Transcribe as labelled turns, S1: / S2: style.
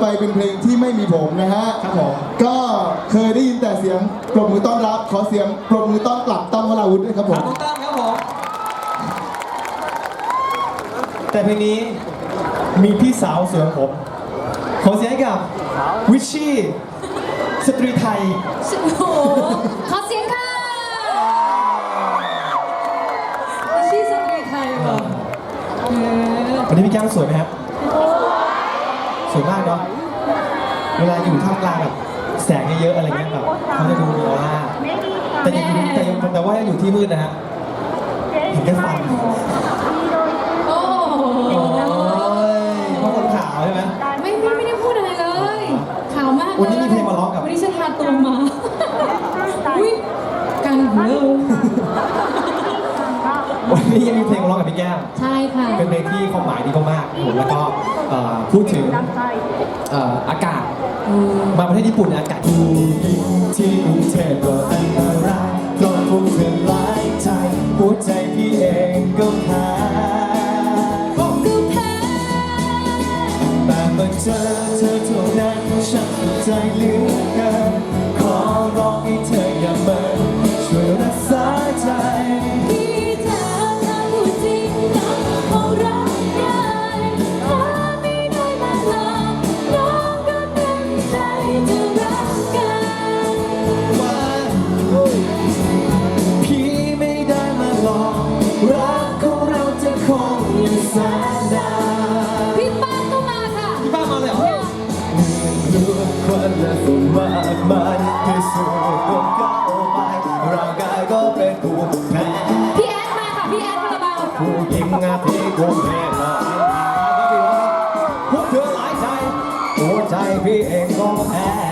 S1: เป็นเพลงที่ไม่มีผมนะฮะ
S2: ครับผม
S1: ก็เคยได้ยินแต่เสียงปรบมือต้อนรับ ขอเสียงปรบมือต้อนกลับต้องวราวุธด้วยครับผ
S2: ครั
S1: ม
S2: บถูกต้องครับผม แต่เพลงนี้มีพี่สาวสวยของผม ขอเสียงให้กับวิชชี่สตรีไทย
S3: โอ้โหขอเสียงค่ะชื่อสตรีไทยเหรอเออ
S2: วันนี้พี่แก้มสวยไหมครับ สวยมากเนาะเวลาอยู่ท่ามกลางแบบแสงเยอะๆอะไรเงี้ยแบบเขาจะดูมีออร่าแต่ยังอยู่แต่ยังแต่ว่ายังอยู่ที่มืดนะฮะเห็นแค่ฟัน
S3: โอ้โห
S2: โอ้ยเพราะคนขาวใช่ไหม
S3: ไม่ไม่ไม่ได้พูดอะไรเลย ขาวมากเลย
S2: วันนี้มีเพลงมาร้องกับ
S3: วันนี้ฉันทาตัวมาอุ้ยกันหูเลย
S2: วันนี้ยังมีเพลงมาร้องกับพี่แก้ม
S3: ใช่ค่ะ
S2: เป็นเพลงที่ความหมายดีมากๆผมแล้วก็เอ่อพูดถึงเอ่ออากาศ มาประเทศญี่ปุ่นเนี่ยอากาศที่ที่กรุงเทพก็อันตรายเพราะพวกเธอหลายใจหัวใจพี่เองก็แพ้
S3: ก็แพ้
S2: แต่เมื่อเจอเธอเท่านั้นฉันสุดใจเหลือเกิน
S3: พี่ป้าก็มาค่ะ
S2: พี่ป้ามาเลยเหรอดูคนละส่มากมาที่สุดก็ก้าไปร่างกายก็เป็นตัวแท
S3: นพี่มาค่ะพี่าราบว
S2: ผู้หญิงอาทิตย์คงแพ้มาพวกเธอหลายใจหัวใจพี่เองก็แพ้